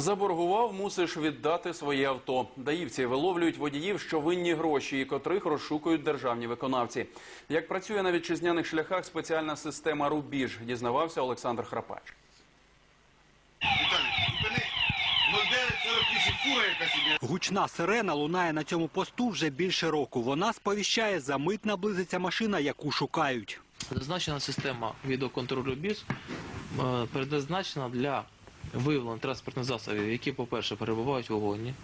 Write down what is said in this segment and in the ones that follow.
Заборгував, мусиш віддати своє авто. Даївці виловлюють водіїв, що винні гроші, і котрих розшукують державні виконавці. Як працює на вітчизняних шляхах спеціальна система Рубіж, дізнавався Олександр Храпач. Віталій, зупини 0948 фура яка собі. Гучна сирена лунає на цьому посту вже більше року. Вона сповіщає, за мить наблизиться машина, яку шукають. Зазначена система відеоконтролю БІС е, для виявлення транспортних засобів, які, по-перше, перебувають в вогні,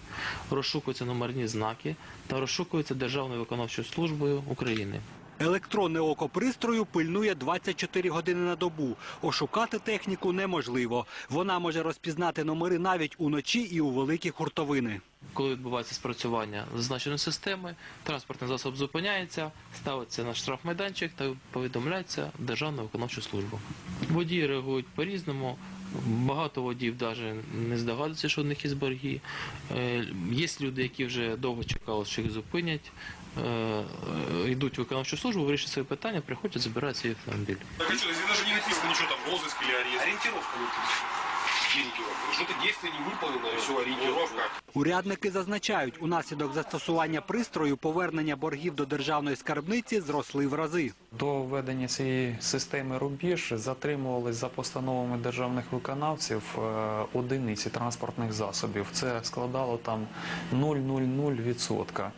розшукуються номерні знаки та розшукуються Державною виконавчою службою України. Електронне око пристрою пильнує 24 години на добу. Ошукати техніку неможливо. Вона може розпізнати номери навіть уночі і у великі хуртовини. Коли відбувається спрацювання зазначеної системи, транспортний засоб зупиняється, ставиться на штрафмайданчик та повідомляється в Державну виконавчу службу. Водії реагують по-різному. Багато водіїв навіть не здогадуються, що в них є борги. Е, Є люди, які вже довго чекали, що їх зупинять, е, е, йдуть в виконавчу службу, вирішують свої питання, приходять, забирають свій автомобіль. Так а здесь даже не написано ничего там, розыск или арест. Ориентировка. Что-то не выполнено, и все, ориентировка. Урядники зазначають, унаслідок застосування пристрою повернення боргів до державної скарбниці зросли в рази. До введення цієї системи рубіж затримувались за постановами державних виконавців е, одиниці транспортних засобів. Це складало там 0,00%.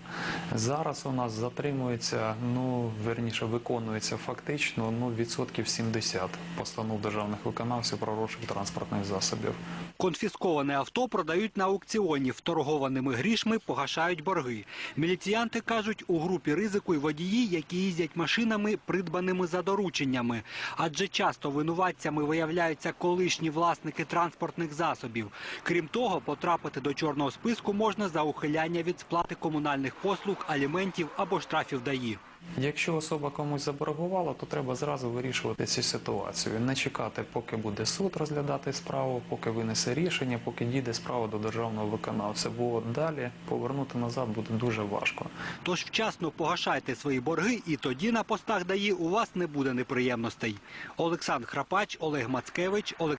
Зараз у нас затримується, ну верніше виконується фактично ну відсотків 70 постанов державних виконавців про розшук транспортних засобів. Конфісковане авто продають на аукціоні. Вторгованими грішми погашають борги. Міліціянти кажуть, у групі ризику й водії, які їздять машинами, придбаними за дорученнями. Адже часто винуватцями виявляються колишні власники транспортних засобів. Крім того, потрапити до чорного списку можна за ухиляння від сплати комунальних послуг, аліментів або штрафів ДАІ. Якщо особа комусь заборгувала, то треба зразу вирішувати цю ситуацію. Не чекати, поки буде суд розглядати справу, поки винесе рішення, поки дійде справа до державного виконавця. Бо далі повернути назад буде дуже важко. Тож вчасно погашайте свої борги, і тоді на постах ДАІ у вас не буде неприємностей. Олександр Храпач, Олег Мацкевич, Олег.